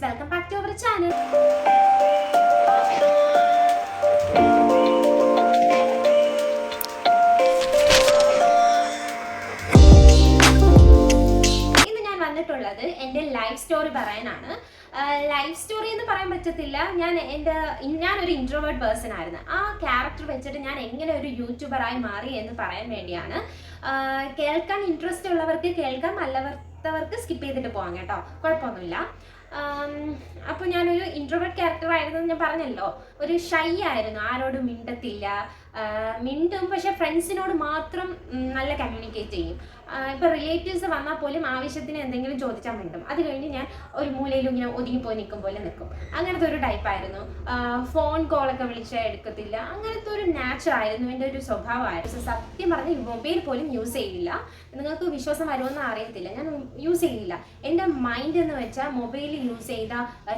Friends welcome back to our channel ഇന്ന് ഞാൻ വന്നിട്ടുള്ളത് എന്റെ ലൈഫ് സ്റ്റോറി പറയാനാണ്. ലൈഫ് സ്റ്റോറി എന്ന് പറയാൻ പറ്റത്തില്ല. ഞാൻ എന്റെ ഞാനൊരു ഇൻട്രോവേർട്ട് പേഴ്സൺ ആയിരുന്നു. ആ ക്യാരക്ടർ വെച്ചിട്ട് ഞാൻ എങ്ങനെ ഒരു യൂട്യൂബറായി മാറി എന്ന് പറയാൻ വേണ്ടിയാണ്. കേൾക്കാൻ ഇൻട്രസ്റ്റ് ഉള്ളവർക്ക് കേൾക്കാം അല്ലവർത്തവർക്ക് സ്കിപ്പ് ചെയ്തിട്ട് പോകാം കേട്ടോ. കുഴപ്പമൊന്നുമില്ല. അപ്പോൾ ഞാനൊരു ഇൻട്രോവേർട്ട് ക്യാരക്ടർ ആയിരുന്നു ഞാൻ പറഞ്ഞല്ലോ. ഒരു ഷൈ ആയിരുന്നു ആരോടും മിണ്ടത്തില്ല. മിണ്ടും പക്ഷെ ഫ്രണ്ട്സിനോട് മാത്രം നല്ല കമ്മ്യൂണിക്കേറ്റ് ചെയ്യും. ഇപ്പോൾ റിലേറ്റീവ്സ് വന്നാൽ പോലും ആവശ്യത്തിന് എന്തെങ്കിലും ചോദിച്ചാൽ മിണ്ടും. അത് കഴിഞ്ഞ് ഞാൻ ഒരു മൂലയിൽ ഇങ്ങനെ ഒതുങ്ങിപ്പോയി നിൽക്കും പോലെ നിൽക്കും. അങ്ങനത്തെ ഒരു ടൈപ്പായിരുന്നു ഫോൺ കോളൊക്കെ വിളിച്ചാൽ എടുക്കത്തില്ല. അങ്ങനത്തെ ഒരു നാച്ചർ ആയിരുന്നു. എന്റെ ഒരു സ്വഭാവമായിരുന്നു. സത്യം പറഞ്ഞ് മൊബൈൽ പോലും യൂസ് ചെയ്യില്ല നിങ്ങൾക്ക് വിശ്വാസം വരുമെന്ന് അറിയത്തില്ല. ഞാൻ യൂസ് ചെയ്യില്ല എന്റെ മൈൻഡ് എന്ന് വെച്ചാൽ മൊബൈൽ യൂസ് ചെയ്ത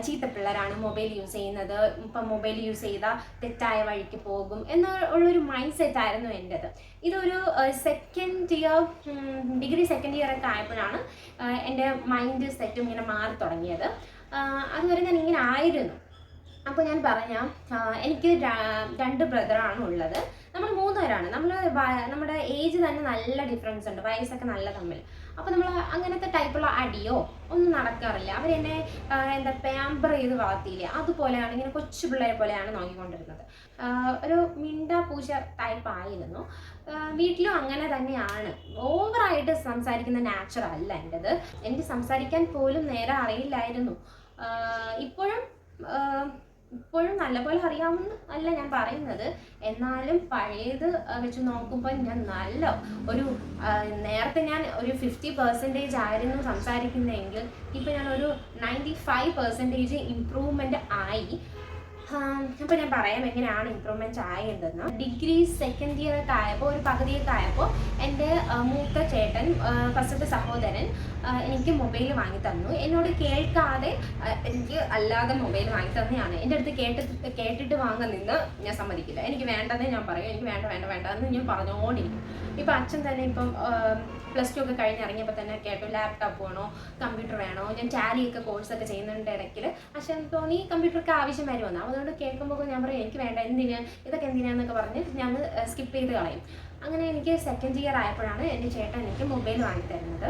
ചീത്ത പിള്ളേരാണ് മൊബൈൽ യൂസ് ചെയ്യുന്നത്. ഇപ്പം മൊബൈൽ യൂസ് ചെയ്താൽ തെറ്റായ വഴിക്ക് പോകും എന്നുള്ളൊരു മൈൻഡ് സെറ്റ് ആയിരുന്നു എന്റെത്. ഇതൊരു second year degree second year ഒക്കെ ആയപ്പോഴാണ് എന്റെ മൈൻഡ് സെറ്റും ഇങ്ങനെ മാറി തുടങ്ങിയത്. അതുവരെ ഞാൻ ഇങ്ങനെ ആയിരുന്നു. അപ്പോൾ ഞാൻ പറഞ്ഞ എനിക്ക് രണ്ട് ബ്രദറാണ് ഉള്ളത്. നമ്മൾ മൂന്നുപേരാണ്. നമ്മൾ നമ്മുടെ ഏജ് തന്നെ നല്ല ഡിഫറൻസ് ഉണ്ട്. വയസ്സൊക്കെ നല്ല തമ്മിൽ. അപ്പോൾ നമ്മൾ അങ്ങനത്തെ ടൈപ്പുള്ള അടിയോ ഒന്നും നടക്കാറില്ല. അവരെന്നെ എന്താ പാമ്പർ ചെയ്ത് വളർത്തിയില്ലേ? അതുപോലെയാണ് ഇങ്ങനെ കൊച്ചു പിള്ളേരെ പോലെയാണ് നോക്കിക്കൊണ്ടിരുന്നത്. ഒരു മിണ്ട പൂച്ച ടൈപ്പ് ആയിരുന്നു. വീട്ടിലും അങ്ങനെ തന്നെയാണ്. ഓവറായിട്ട് സംസാരിക്കുന്ന നാച്ചർ അല്ല എന്റെത് എനിക്ക് സംസാരിക്കാൻ പോലും നേരെ അറിയില്ലായിരുന്നു. ഇപ്പോഴും ഇപ്പോഴും നല്ലപോലെ അറിയാമെന്ന് അല്ല ഞാൻ പറയുന്നത്. എന്നാലും പഴയത് വെച്ച് നോക്കുമ്പോൾ ഞാൻ നല്ല ഒരു നേരത്തെ ഞാൻ ഒരു ഫിഫ്റ്റി പെർസെന്റേജ് ആയിരുന്നു സംസാരിക്കുന്നതെങ്കിൽ ഇപ്പം ഞാൻ ഒരു നയന്റി ഫൈവ് പെർസെന്റേജ് ആയി. അപ്പോൾ ഞാൻ പറയാം എങ്ങനെയാണ് ഇമ്പ്രൂവ്മെന്റ് ആയതെന്ന് ഡിഗ്രി സെക്കൻഡ് ഇയർ ആയപ്പോൾ ഒരു പകുതിയൊക്കെ ആയപ്പോൾ എന്റെ മൂത്ത ചേട്ടൻ ഫസ്റ്റത്തെ സഹോദരൻ എനിക്ക് മൊബൈൽ വാങ്ങി തന്നു. എന്നോട് കേൾക്കാതെ എനിക്ക് അല്ലാതെ മൊബൈൽ വാങ്ങി തന്നെയാണ്. എന്റെ അടുത്ത് കേട്ടിട്ട് കേട്ടിട്ട് വാങ്ങാൻ നിന്ന് ഞാൻ സമ്മതിക്കില്ല. എനിക്ക് വേണ്ടതേ ഞാൻ പറയും. എനിക്ക് വേണ്ട വേണ്ട വേണ്ട എന്ന് ഞാൻ പറഞ്ഞുകൊണ്ടിരിക്കും ഇപ്പം അച്ഛൻ തന്നെ ഇപ്പം പ്ലസ് ടു ഒക്കെ കഴിഞ്ഞ് ഇറങ്ങിയപ്പോൾ തന്നെ കേട്ടു ലാപ്ടോപ്പ് വേണോ കമ്പ്യൂട്ടർ വേണോ ഞാൻ ടാലിയൊക്കെ കോഴ്സൊക്കെ ചെയ്യുന്നുണ്ട് ഇടയ്ക്കിൽ അച്ഛൻ തോന്നി കമ്പ്യൂട്ടറൊക്കെ ആവശ്യം വരുമെന്ന്. അതുകൊണ്ട് കേൾക്കുമ്പോൾ ഞാൻ പറയും എനിക്ക് വേണ്ട എന്തിനാ? ഇതൊക്കെ എന്തിനാന്നൊക്കെ പറഞ്ഞ് ഞാൻ സ്കിപ്പ് ചെയ്ത് കളയും. അങ്ങനെ എനിക്ക് സെക്കൻഡ് ഇയർ ആയപ്പോഴാണ് എന്റെ ചേട്ടൻ എനിക്ക് മൊബൈൽ വാങ്ങി തരുന്നത്.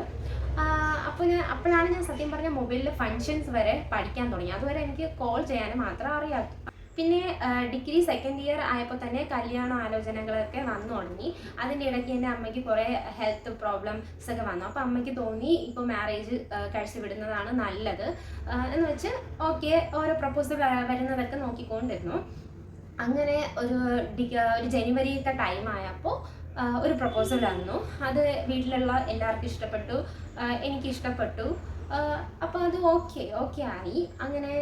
അപ്പോൾ ഞാൻ അപ്പോഴാണ് ഞാൻ സത്യം പറഞ്ഞ മൊബൈലിൽ ഫങ്ഷൻസ് വരെ പഠിക്കാൻ തുടങ്ങി. അതുവരെ എനിക്ക് കോൾ ചെയ്യാനും മാത്രം അറിയാം പിന്നെ ഡിഗ്രി സെക്കൻഡ് ഇയർ ആയപ്പോൾ തന്നെ കല്യാണ ആലോചനകളൊക്കെ വന്നു തുടങ്ങി. അതിന്റെ ഇടയ്ക്ക് എന്റെ അമ്മയ്ക്ക് കുറേ ഹെൽത്ത് പ്രോബ്ലംസ് ഒക്കെ വന്നു. അപ്പോൾ അമ്മയ്ക്ക് തോന്നി ഇപ്പോൾ മാരേജ് കഴിച്ചു വിടുന്നതാണ് നല്ലത്. എന്ന് വെച്ച് ഓക്കെ ഓരോ പ്രപ്പോസൽ വരുന്നതൊക്കെ നോക്കിക്കൊണ്ടിരുന്നു. അങ്ങനെ ഒരു ഒരു ജനുവരിത്തെ ടൈം ആയപ്പോൾ ഒരു പ്രപ്പോസൽ വന്നു. അത് വീട്ടിലുള്ള എല്ലാവർക്കും ഇഷ്ടപ്പെട്ടു. എനിക്ക് ഇഷ്ടപ്പെട്ടു അപ്പോൾ അത് ഓക്കെ ഓക്കെ ആയി. അങ്ങനെ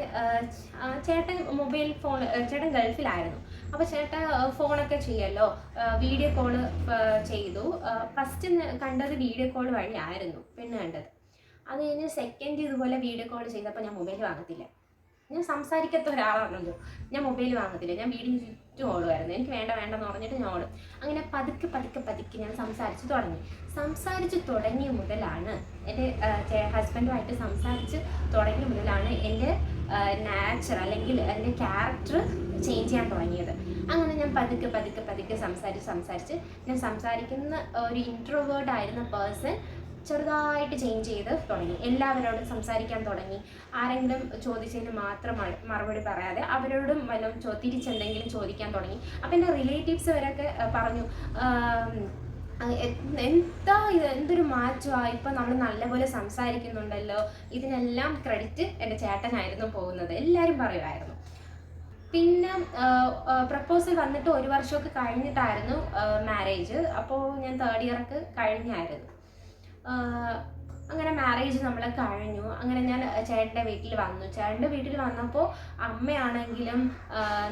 ചേട്ടൻ മൊബൈൽ ഫോൺ ചേട്ടൻ ഗൾഫിലായിരുന്നു. അപ്പോൾ ചേട്ടൻ ഫോണൊക്കെ ചെയ്യല്ലോ? വീഡിയോ കോൾ ചെയ്തു. ഫസ്റ്റ് കണ്ടത് വീഡിയോ കോൾ വഴിയായിരുന്നു പിന്നെ കണ്ടത്. അത് കഴിഞ്ഞ് സെക്കൻഡ് ഇതുപോലെ വീഡിയോ കോൾ ചെയ്തപ്പോൾ ഞാൻ മൊബൈൽ വാങ്ങത്തില്ല. ഞാൻ സംസാരിക്കാത്ത ഒരാളാണല്ലോ ഞാൻ മൊബൈൽ വാങ്ങത്തില്ല. ഞാൻ വീടിന് ചുറ്റും ഓടുമായിരുന്നു എനിക്ക് വേണ്ട വേണ്ടെന്ന് പറഞ്ഞിട്ട് ഞാൻ ഓടും. അങ്ങനെ പതുക്കെ പതുക്കെ പതുക്കെ ഞാൻ സംസാരിച്ച് തുടങ്ങി. സംസാരിച്ച് തുടങ്ങിയ മുതലാണ് എന്റെ ഹസ്ബൻഡുമായിട്ട് സംസാരിച്ച് തുടങ്ങിയ മുതലാണ് എന്റെ നാച്ചർ അല്ലെങ്കിൽ എന്റെ ക്യാരക്ടർ ചേഞ്ച് ചെയ്യാൻ തുടങ്ങിയത്. അങ്ങനെ ഞാൻ പതുക്കെ പതുക്കെ പതുക്കെ സംസാരിച്ച് സംസാരിച്ച് ഞാൻ സംസാരിക്കുന്ന ഒരു ഇൻട്രോവേർഡ് ആയിരുന്ന പേഴ്സൺ ചെറുതായിട്ട് ചേഞ്ച് ചെയ്ത് തുടങ്ങി. എല്ലാവരോടും സംസാരിക്കാൻ തുടങ്ങി. ആരെങ്കിലും ചോദിച്ചതിന് മാത്രം മറുപടി പറയാതെ അവരോടും വല്ലതും തിരിച്ചെന്തെങ്കിലും ചോദിക്കാൻ തുടങ്ങി. അപ്പം എന്റെ റിലേറ്റീവ്സ് വരെയൊക്കെ പറഞ്ഞു എന്താ ഇത്? എന്തൊരു മാറ്റമാണ് ഇപ്പം നമ്മൾ നല്ലപോലെ സംസാരിക്കുന്നുണ്ടല്ലോ. ഇതിനെല്ലാം ക്രെഡിറ്റ് എന്റെ ചേട്ടനായിരുന്നു പോകുന്നത്. എല്ലാവരും പറയുമായിരുന്നു. പിന്നെ പ്രപ്പോസൽ വന്നിട്ട് ഒരു വർഷമൊക്കെ കഴിഞ്ഞിട്ടായിരുന്നു മാരേജ് അപ്പോൾ ഞാൻ തേർഡ് ഇയറൊക്കെ കഴിഞ്ഞായിരുന്നു. അങ്ങനെ മാരേജ് നമ്മൾ കഴിഞ്ഞു. അങ്ങനെ ഞാൻ ചേട്ടന്റെ വീട്ടിൽ വന്നു. ചേട്ടന്റെ വീട്ടിൽ വന്നപ്പോൾ അമ്മയാണെങ്കിലും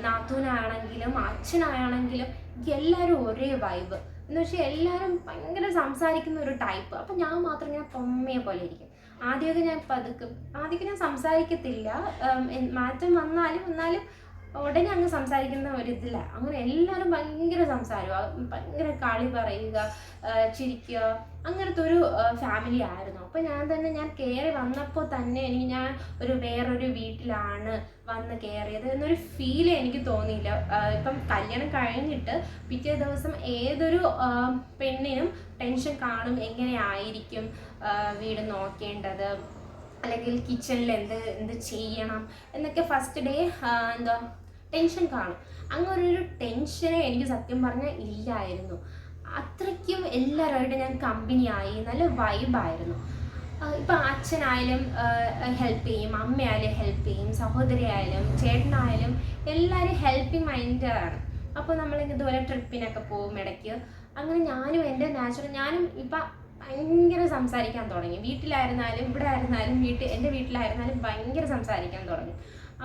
നാത്തൂനാണെങ്കിലും അച്ഛനാണെങ്കിലും എല്ലാവരും ഒരേ വൈബ് എന്ന് വെച്ചാൽ എല്ലാവരും ഭയങ്കര സംസാരിക്കുന്ന ഒരു ടൈപ്പ് അപ്പം ഞാൻ മാത്രം ഇങ്ങനെ പൊമ്മയെ പോലെ ഇരിക്കും. ആദ്യമൊക്കെ ഞാൻ പതുക്കും ആദ്യമൊക്കെ ഞാൻ സംസാരിക്കത്തില്ല. മാറ്റം വന്നാലും എന്നാലും ഉടനെ അങ്ങ് സംസാരിക്കുന്ന ഒരു ഇതില്ല. അങ്ങനെ എല്ലാവരും ഭയങ്കര സംസാരമാണ് ഭയങ്കര കളി പറയുക ചിരിക്കുക. അങ്ങനത്തെ ഒരു ഫാമിലി ആയിരുന്നു. അപ്പോൾ ഞാൻ തന്നെ ഞാൻ കയറി വന്നപ്പോൾ തന്നെ എനിക്ക് ഞാൻ ഒരു വേറൊരു വീട്ടിലാണ് വന്ന് കയറിയത് എന്നൊരു ഫീൽ എനിക്ക് തോന്നിയില്ല. ഇപ്പം കല്യാണം കഴിഞ്ഞിട്ട് പിറ്റേ ദിവസം ഏതൊരു പെണ്ണിനും ടെൻഷൻ കാണും. എങ്ങനെയായിരിക്കും വീട് നോക്കേണ്ടത്? അല്ലെങ്കിൽ കിച്ചണിൽ എന്ത് എന്ത് ചെയ്യണം? എന്നൊക്കെ ഫസ്റ്റ് ഡേ എന്താ ടെൻഷൻ കാണും. അങ്ങനെ ഒരു ടെൻഷനെ എനിക്ക് സത്യം പറഞ്ഞാൽ ഇല്ലായിരുന്നു. അത്രയ്ക്കും എല്ലാവരുമായിട്ട് ഞാൻ കമ്പനിയായി നല്ല വൈബായിരുന്നു ഇപ്പം അച്ഛനായാലും ഹെൽപ്പ് ചെയ്യും അമ്മയായാലും ഹെൽപ്പ് ചെയ്യും സഹോദരി ആയാലും ചേട്ടനായാലും എല്ലാവരും ഹെൽപ്പിംഗ് മൈൻഡാണ് അപ്പോൾ നമ്മൾ ഇതുപോലെ ട്രിപ്പിനൊക്കെ പോകും ഇടയ്ക്ക്. അങ്ങനെ ഞാനും എന്റെ നാച്ചുറൽ ഞാനും ഇപ്പം ഭയങ്കര സംസാരിക്കാൻ തുടങ്ങി. വീട്ടിലായിരുന്നാലും ഇവിടെ ആയിരുന്നാലും വീട്ടിൽ എന്റെ വീട്ടിലായിരുന്നാലും ഭയങ്കര സംസാരിക്കാൻ തുടങ്ങി.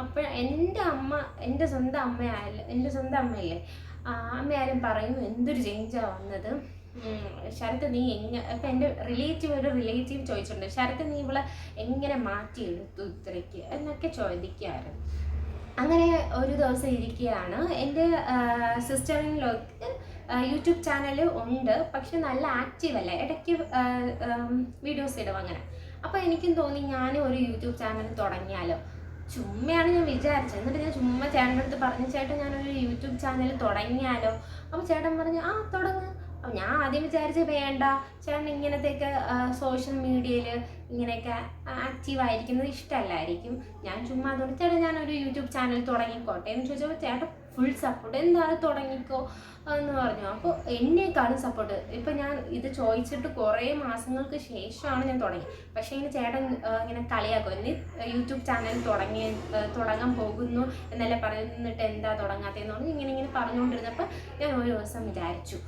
അപ്പോൾ എന്റെ അമ്മ എന്റെ സ്വന്തം അമ്മയായാലും എന്റെ സ്വന്തം അമ്മയില്ലേ? അമ്മയായാലും പറയും എന്തൊരു ചേഞ്ചാണ് വന്നത്. ശരത്ത് നീ എങ്ങനെ ഇപ്പം എന്റെ റിലേറ്റീവ് ഒരു റിലേറ്റീവ് ചോദിച്ചിട്ടുണ്ട്. ശരത്ത് നീ ഇവളെ എങ്ങനെ മാറ്റിയെടുത്തു ഇത്രയ്ക്ക് എന്നൊക്കെ ചോദിക്കാറ് അങ്ങനെ ഒരു ദിവസം ഇരിക്കുകയാണ്. എന്റെ സിസ്റ്ററിനിലൊക്കെ യൂട്യൂബ് ചാനൽ ഉണ്ട്. പക്ഷെ നല്ല ആക്റ്റീവ് അല്ല. ഇടയ്ക്ക് വീഡിയോസ് ഇടും അങ്ങനെ. അപ്പോൾ എനിക്കും തോന്നി ഞാനും ഒരു യൂട്യൂബ് ചാനൽ തുടങ്ങിയാലോ. ചുമ്മയാണ് ഞാൻ വിചാരിച്ചത്. എന്നിട്ട് ഞാൻ ചുമ്മാ ചേട്ടന്റെ അടുത്ത് പറഞ്ഞു ചേട്ടൻ ഞാനൊരു യൂട്യൂബ് ചാനൽ തുടങ്ങിയാലോ? അപ്പോൾ ചേട്ടൻ പറഞ്ഞു ആ തുടങ്ങ്. അപ്പോൾ ഞാൻ ആദ്യം വിചാരിച്ച് വേണ്ട ചേട്ടൻ ഇങ്ങനത്തെയൊക്കെ സോഷ്യൽ മീഡിയയിൽ ഇങ്ങനെയൊക്കെ ആക്റ്റീവ് ആയിരിക്കുന്നത് ഇഷ്ടമല്ലായിരിക്കും. ഞാൻ ചുമ്മാ അതുകൊണ്ട് ചേട്ടൻ ഞാനൊരു യൂട്യൂബ് ചാനൽ തുടങ്ങിക്കോട്ടെ. എന്ന് ചോദിച്ചപ്പോൾ ചേട്ടൻ ഫുൾ സപ്പോർട്ട് എന്താണ് തുടങ്ങിക്കോ? എന്ന് പറഞ്ഞു. അപ്പോൾ എന്നെക്കാളും സപ്പോർട്ട് ഇപ്പം ഞാൻ ഇത് ചോദിച്ചിട്ട് കുറേ മാസങ്ങൾക്ക് ശേഷമാണ് ഞാൻ തുടങ്ങി പക്ഷേ ഇങ്ങനെ ചേട്ടൻ ഇങ്ങനെ കളിയാക്കും. എന്നെ യൂട്യൂബ് ചാനൽ തുടങ്ങി തുടങ്ങാൻ പോകുന്നു എന്നല്ലേ പറയുന്നിട്ട് എന്താ തുടങ്ങാത്തതെന്ന് പറഞ്ഞ് ഇങ്ങനെ ഇങ്ങനെ പറഞ്ഞുകൊണ്ടിരുന്നപ്പോൾ ഞാൻ ഒരു ദിവസം വിചാരിച്ചു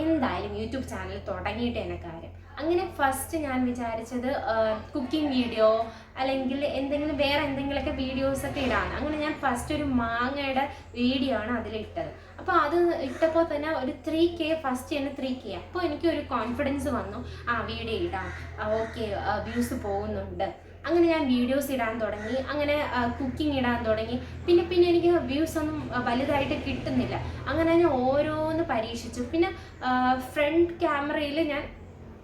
എന്തായാലും യൂട്യൂബ് ചാനൽ തുടങ്ങിയിട്ട് എന്നെ കാര്യം. അങ്ങനെ ഫസ്റ്റ് ഞാൻ വിചാരിച്ചത് കുക്കിംഗ് വീഡിയോ അല്ലെങ്കിൽ എന്തെങ്കിലും വേറെ എന്തെങ്കിലുമൊക്കെ വീഡിയോസൊക്കെ ഇടാന്ന് അങ്ങനെ ഞാൻ ഫസ്റ്റ് ഒരു മാങ്ങയുടെ വീഡിയോ ആണ് അതിലിട്ടത്. അപ്പോൾ അത് ഇട്ടപ്പോൾ തന്നെ ഒരു ത്രീ കെ ഫസ്റ്റ് തന്നെ ത്രീ കെ അപ്പോൾ എനിക്ക് ഒരു കോൺഫിഡൻസ് വന്നു. ആ വീഡിയോ ഇടാം. ഓക്കെ വ്യൂസ് പോകുന്നുണ്ട്. അങ്ങനെ ഞാൻ വീഡിയോസ് ഇടാൻ തുടങ്ങി. അങ്ങനെ കുക്കിംഗ് ഇടാൻ തുടങ്ങി. പിന്നെ പിന്നെ എനിക്ക് വ്യൂസ് ഒന്നും വലുതായിട്ട് കിട്ടുന്നില്ല. അങ്ങനെ ഞാൻ ഓരോന്ന് പരീക്ഷിച്ചു. പിന്നെ ഫ്രണ്ട് ക്യാമറയിൽ ഞാൻ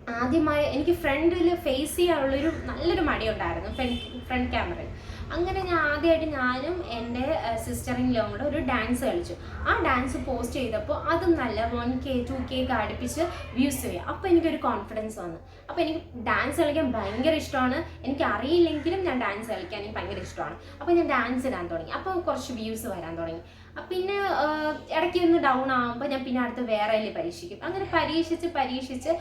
ആദ്യമായി എനിക്ക് ഫ്രണ്ടിൽ ഫേസ് ചെയ്യാനുള്ളൊരു നല്ലൊരു മടിയുണ്ടായിരുന്നു ഫ്രണ്ട് ഫ്രണ്ട് ക്യാമറയിൽ അങ്ങനെ ഞാൻ ആദ്യമായിട്ട് ഞാനും എന്റെ സിസ്റ്ററിങ്ങിലും കൂടെ ഒരു ഡാൻസ് കളിച്ചു. ആ ഡാൻസ് പോസ്റ്റ് ചെയ്തപ്പോൾ അതും നല്ല വൺ കെ ടു കെ ഒക്കെ അടുപ്പിച്ച് വ്യൂസ് ചെയ്യാം അപ്പോൾ എനിക്കൊരു കോൺഫിഡൻസ് വന്നു. അപ്പോൾ എനിക്ക് ഡാൻസ് കളിക്കാൻ ഭയങ്കര ഇഷ്ടമാണ്. എനിക്ക് അറിയില്ലെങ്കിലും ഞാൻ ഡാൻസ് കളിക്കാൻ എനിക്ക് ഭയങ്കര ഇഷ്ടമാണ്. അപ്പോൾ ഞാൻ ഡാൻസ് ഇടാൻ തുടങ്ങി. അപ്പോൾ കുറച്ച് വ്യൂസ് വരാൻ തുടങ്ങി. പിന്നെ ഇടയ്ക്ക് ഒന്ന് ഡൗൺ ആകുമ്പോൾ ഞാൻ പിന്നെ അടുത്ത് വേറെ അതിൽ പരീക്ഷിക്കും. അങ്ങനെ പരീക്ഷിച്ച് പരീക്ഷിച്ച്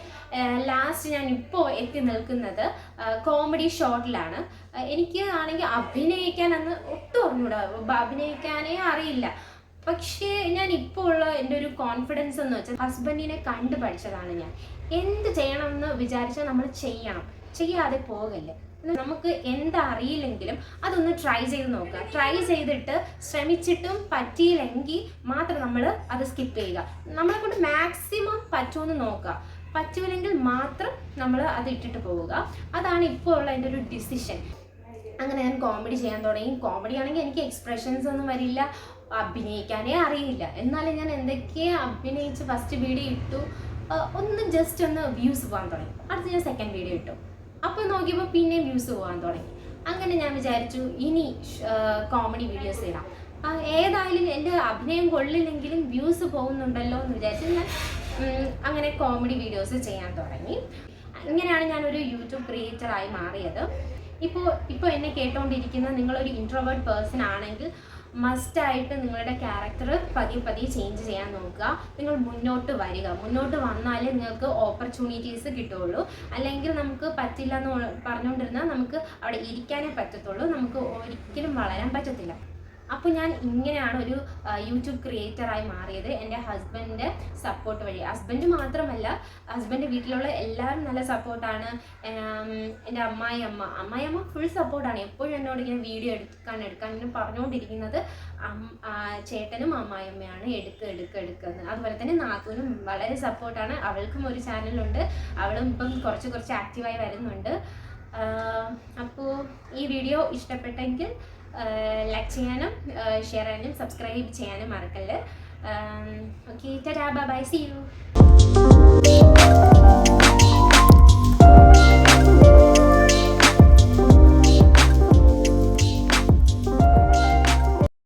ലാസ്റ്റ് ഞാൻ ഇപ്പോൾ എത്തി നിൽക്കുന്നത് കോമഡി ഷോട്ടിലാണ് എനിക്ക് ആണെങ്കിൽ അഭിനയിക്കാൻ അന്ന് ഒട്ടും അറിഞ്ഞൂടാ. അഭിനയിക്കാനേ അറിയില്ല. പക്ഷേ ഞാൻ ഇപ്പോൾ ഉള്ള എന്റെ ഒരു കോൺഫിഡൻസ് എന്ന് വെച്ചാൽ ഹസ്ബൻഡിനെ കണ്ടു പഠിച്ചതാണ് ഞാൻ. എന്ത് ചെയ്യണമെന്ന് വിചാരിച്ചാൽ നമ്മൾ ചെയ്യണം. ചെയ്യാതെ പോകല്ലേ? നമുക്ക് എന്തറിയില്ലെങ്കിലും അതൊന്ന് ട്രൈ ചെയ്ത് നോക്കുക. ട്രൈ ചെയ്തിട്ട് ശ്രമിച്ചിട്ടും പറ്റിയില്ലെങ്കിൽ മാത്രം നമ്മൾ അത് സ്കിപ്പ് ചെയ്യുക. നമ്മളെ കൊണ്ട് മാക്സിമം പറ്റുമെന്ന് നോക്കുക. പറ്റൂലെങ്കിൽ മാത്രം നമ്മൾ അത് ഇട്ടിട്ട് പോവുക. അതാണ് ഇപ്പോൾ ഉള്ള എന്റെ ഒരു ഡിസിഷൻ അങ്ങനെ ഞാൻ കോമഡി ചെയ്യാൻ തുടങ്ങി. കോമഡി ആണെങ്കിൽ എനിക്ക് എക്സ്പ്രഷൻസ് ഒന്നും വരില്ല. അഭിനയിക്കാനേ അറിയില്ല. എന്നാലും ഞാൻ എന്തൊക്കെ അഭിനയിച്ച് ഫസ്റ്റ് വീഡിയോ ഇട്ടു. ഒന്ന് ജസ്റ്റ് ഒന്ന് വ്യൂസ് പോകാൻ തുടങ്ങി. അടുത്ത് ഞാൻ സെക്കൻഡ് വീഡിയോ ഇട്ടു. അപ്പോൾ നോക്കിയപ്പോൾ പിന്നെ വ്യൂസ് പോകാൻ തുടങ്ങി. അങ്ങനെ ഞാൻ വിചാരിച്ചു ഇനി കോമഡി വീഡിയോസ് ഇടാം. ഏതായാലും എന്റെ അഭിനയം കൊള്ളില്ലെങ്കിലും വ്യൂസ് പോകുന്നുണ്ടല്ലോ എന്ന് വിചാരിച്ച് ഞാൻ അങ്ങനെ കോമഡി വീഡിയോസ് ചെയ്യാൻ തുടങ്ങി. ഇങ്ങനെയാണ് ഞാനൊരു യൂട്യൂബ് ക്രിയേറ്ററായി മാറിയത്. ഇപ്പോൾ ഇപ്പോൾ എന്നെ കേട്ടോണ്ടിരിക്കുന്ന നിങ്ങളൊരു ഇൻട്രോവേർട്ട് പേഴ്സൺ ആണെങ്കിൽ മസ്റ്റായിട്ട് നിങ്ങളുടെ ക്യാരക്ടർ പതിയെ പതിയെ ചേഞ്ച് ചെയ്യാൻ നോക്കുക. നിങ്ങൾ മുന്നോട്ട് വരിക. മുന്നോട്ട് വന്നാലേ നിങ്ങൾക്ക് ഓപ്പർച്യൂണിറ്റീസ് കിട്ടുള്ളൂ അല്ലെങ്കിൽ നമുക്ക് പറ്റില്ല എന്ന് പറഞ്ഞുകൊണ്ടിരുന്നാൽ നമുക്ക് അവിടെ ഇരിക്കാനേ പറ്റത്തുള്ളൂ. നമുക്ക് ഒരിക്കലും വളരാൻ പറ്റത്തില്ല. അപ്പോൾ ഞാൻ ഇങ്ങനെയാണ് ഒരു യൂട്യൂബ് ക്രിയേറ്ററായി മാറിയത്. എന്റെ ഹസ്ബൻഡിന്റെ സപ്പോർട്ട് വഴി. ഹസ്ബൻഡ് മാത്രമല്ല ഹസ്ബൻഡ് വീട്ടിലുള്ള എല്ലാവരും നല്ല സപ്പോർട്ടാണ് എന്റെ അമ്മായി അമ്മ അമ്മായി അമ്മ ഫുൾ സപ്പോർട്ടാണ് എപ്പോഴും എന്നോട് ഇങ്ങനെ വീഡിയോ എടുക്കാൻ എടുക്കാൻ ഇങ്ങനെ പറഞ്ഞുകൊണ്ടിരിക്കുന്നത് ചേട്ടനും അമ്മായിയമ്മയാണ്. എടുക്കുക എടുക്ക് എടുക്കുന്നത് അതുപോലെ തന്നെ നാത്തൂനും വളരെ സപ്പോർട്ടാണ് അവൾക്കും ഒരു ചാനലുണ്ട് അവളും ഇപ്പം കുറച്ച് കുറച്ച് ആക്റ്റീവായി വരുന്നുണ്ട്. അപ്പോൾ ഈ വീഡിയോ ഇഷ്ടപ്പെട്ടെങ്കിൽ ലൈക്ക് ചെയ്യാനും ഷെയർ ചെയ്യാനും സബ്സ്ക്രൈബ് ചെയ്യാനും മറക്കല്ല്. ഓക്കെ ടാ ബൈ സി യു